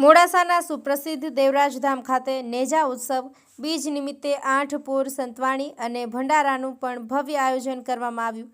મોડાસાના સુપ્રસિદ્ધ દેવરાજધામ ખાતે નેજા ઉત્સવ, બીજ નિમિત્તે આઠ પૂર, સંતવાણી અને ભંડારાનું પણ ભવ્ય આયોજન કરવામાં આવ્યું.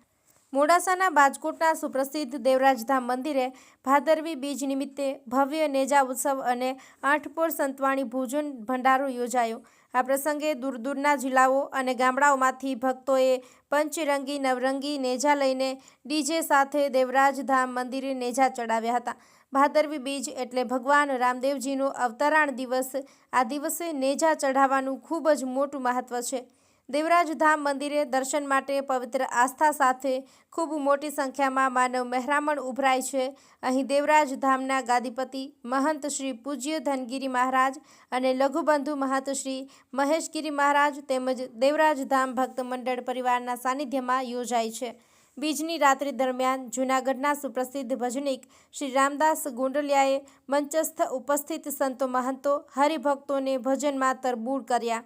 મોડાસાના બાજકોટના સુપ્રસિદ્ધ દેવરાજધામ મંદિરે ભાદરવી બીજ નિમિત્તે ભવ્ય નેજા ઉત્સવ અને આઠપોર સંતવાણી ભોજન ભંડારો યોજાયો. આ પ્રસંગે દૂર દૂરના જિલ્લાઓ અને ગામડાઓમાંથી ભક્તોએ પંચરંગી, નવરંગી નેજા લઈને ડીજે સાથે દેવરાજધામ મંદિરે નેજા ચડાવ્યા હતા. ભાદરવી બીજ એટલે ભગવાન રામદેવજીનો અવતરાણ દિવસ. આ દિવસે નેજા ચઢાવવાનું ખૂબ જ મોટું મહત્વ છે. દેવરાજધામ મંદિરે દર્શન માટે પવિત્ર આસ્થા સાથે ખૂબ મોટી સંખ્યામાં માનવ મહેરામણ ઉભરાય છે. અહીં દેવરાજધામના ગાદીપતિ મહંત શ્રી પૂજ્ય ધનગીરી મહારાજ અને લઘુબંધુ મહંત શ્રી મહેશગીરી મહારાજ તેમજ દેવરાજધામ ભક્ત મંડળ પરિવારના સાનિધ્યમાં યોજાય છે. બીજની રાત્રિ દરમિયાન જૂનાગઢના સુપ્રસિદ્ધ ભજનિક શ્રી રામદાસ ગુંડલિયાએ મંચસ્થ ઉપસ્થિત સંતો મહંતો હરિભક્તોને ભજનમાં તરબૂળ કર્યા.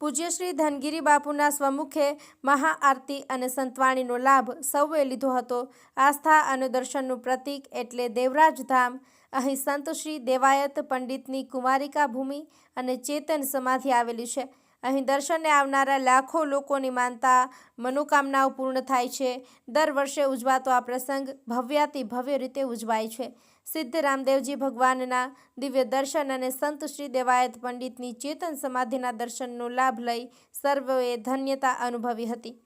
પૂજ્ય શ્રી ધનગીરી બાપુના સ્વમુખે મહાઆરતી અને સંતવાણીનો લાભ સૌએ લીધો હતો. આસ્થા અને દર્શનનું પ્રતીક એટલે દેવરાજધામ અહીં સંત શ્રી દેવાયત પંડિતની કુમારિકા ભૂમિ અને ચેતન સમાધિ આવેલી છે. અહીં દર્શને આવનારા લાખો લોકોની માનતા, મનોકામનાઓ પૂર્ણ થાય છે. દર વર્ષે ઉજવાતો આ પ્રસંગ ભવ્યાતિ ભવ્ય રીતે ઉજવાય છે. સિદ્ધ રામદેવજી ભગવાનના દિવ્ય દર્શન અને સંત શ્રી દેવાયત પંડિતની ચેતન સમાધિના દર્શનનો લાભ લઈ સર્વએ ધન્યતા અનુભવી હતી.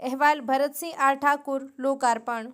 અહેવાલ ભરતસિંહ આર ઠાકુર, લોકાર્પણ.